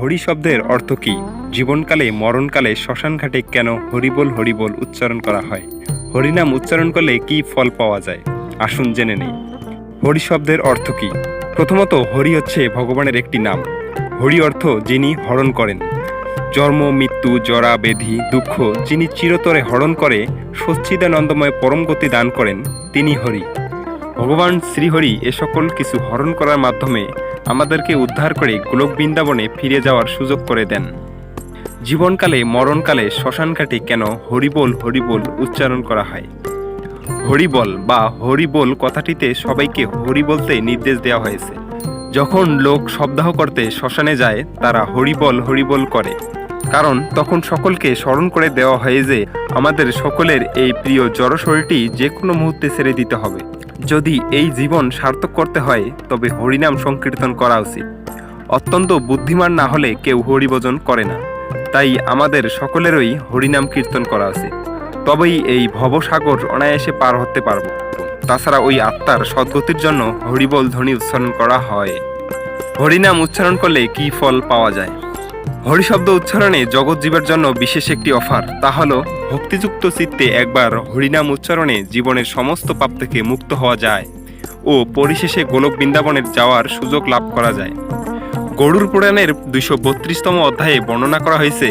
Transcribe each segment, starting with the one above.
হরি শব্দের অর্থ কী? জীবনকালে, মরণকালে, শ্মশানঘাটে কেন হরিবোল হরিবোল উচ্চারণ করা হয়? হরিনাম উচ্চারণ করলে কি ফল পাওয়া যায়? আসুন জেনে নেই। হরি শব্দের অর্থ কী? প্রথমত, হরি হচ্ছে ভগবানের একটি নাম। হরি অর্থ যিনি হরণ করেন। জন্ম, মৃত্যু, জরা, বেধি, দুঃখ, যিনি চিরতরে হরণ করে সচ্চিদানন্দময় পরম গতি দান করেন, তিনি হরি। ভগবান শ্রীহরি এ সকল কিছু হরণ করার মাধ্যমে আমাদেরকে উদ্ধার করে গোলক বৃন্দাবনে ফিরে যাওয়ার সুযোগ করে দেন। জীবনকালে, মরণকালে শ্মশানঘাটে কেন হরিবোল হরিবোল উচ্চারণ করা হয়? হরিবল বা হরিবোল কথাটিতে সবাইকে হরি বলতে নির্দেশ দেওয়া হয়েছে। যখন লোক শবদাহ করতে শ্মশানে যায়, তারা হরিবল হরিবল করে। কারণ তখন সকলকে স্মরণ করে দেওয়া হয় যে, আমাদের সকলের এই প্রিয় জড় শরীরটি যে কোনো মুহূর্তে ছেড়ে দিতে হবে। যদি এই জীবন সার্থক করতে হয়, তবে হরিনাম সংকীর্তন করা উচিত। অত্যন্ত বুদ্ধিমান না হলে কেউ হরিভজন করে না। তাই আমাদের সকলেরই হরিনাম কীর্তন করা উচিত। তবেই এই ভবসাগর অনায়াসে পার হতে পারব। তাছাড়া ওই আত্মার সদ্গতির জন্য হরিবল ধ্বনি উচ্চারণ করা হয়। হরিনাম উচ্চারণ করলে কি ফল পাওয়া যায়? হরি শব্দ উচ্চারণে জগৎ জীবের জন্য বিশেষ একটি অফার। তা হলো, ভক্তিযুক্ত চিত্তে একবার হরিনাম উচ্চারণে জীবনের সমস্ত পাপ থেকে মুক্ত হওয়া যায় ও পরিশেষে গোলক বৃন্দাবনের যাওয়ার সুযোগ লাভ করা যায়। গরুর পুরাণের দুইশো বত্রিশতম অধ্যায়ে বর্ণনা করা হয়েছে,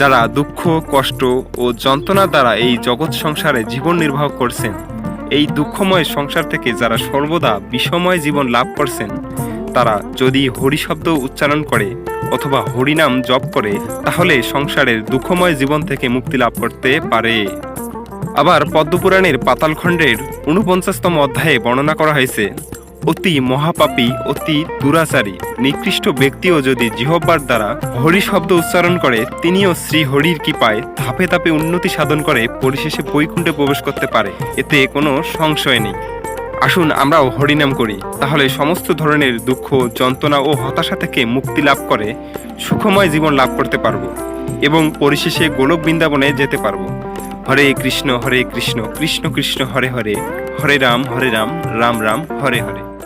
যারা দুঃখ, কষ্ট ও যন্ত্রণা দ্বারা এই জগৎ সংসারে জীবন নির্বাহ করছেন, এই দুঃখময় সংসার থেকে যারা সর্বদা বিষময় জীবন লাভ করছেন, তারা যদি হরি শব্দ উচ্চারণ করে অথবা হরিনাম জপ করে, তাহলে সংসারের দুঃখময় জীবন থেকে মুক্তি লাভ করতে পারে। আবার পদ্মপুরাণের পাতালখণ্ডের উনপঞ্চাশতম অধ্যায়ে বর্ণনা করা হয়েছে, অতি মহাপাপী, অতি দুরাচারী, নিকৃষ্ট ব্যক্তিও যদি জিহব্বার দ্বারা হরি শব্দ উচ্চারণ করে, তিনিও শ্রী হরির কৃপায় ধাপে ধাপে উন্নতি সাধন করে, পরিশেষে বৈকুণ্ঠে প্রবেশ করতে পারে। এতে কোনো সংশয় নেই। আসুন আমরাও হরিনাম করি। তাহলে সমস্ত ধরনের দুঃখ, যন্ত্রণা ও হতাশা থেকে মুক্তি লাভ করে সুখময় জীবন লাভ করতে পারব এবং পরিশেষে গোলক বৃন্দাবনে যেতে পারব। হরে কৃষ্ণ হরে কৃষ্ণ কৃষ্ণ কৃষ্ণ, হরে হরে। হরে রাম হরে রাম রাম রাম, হরে হরে।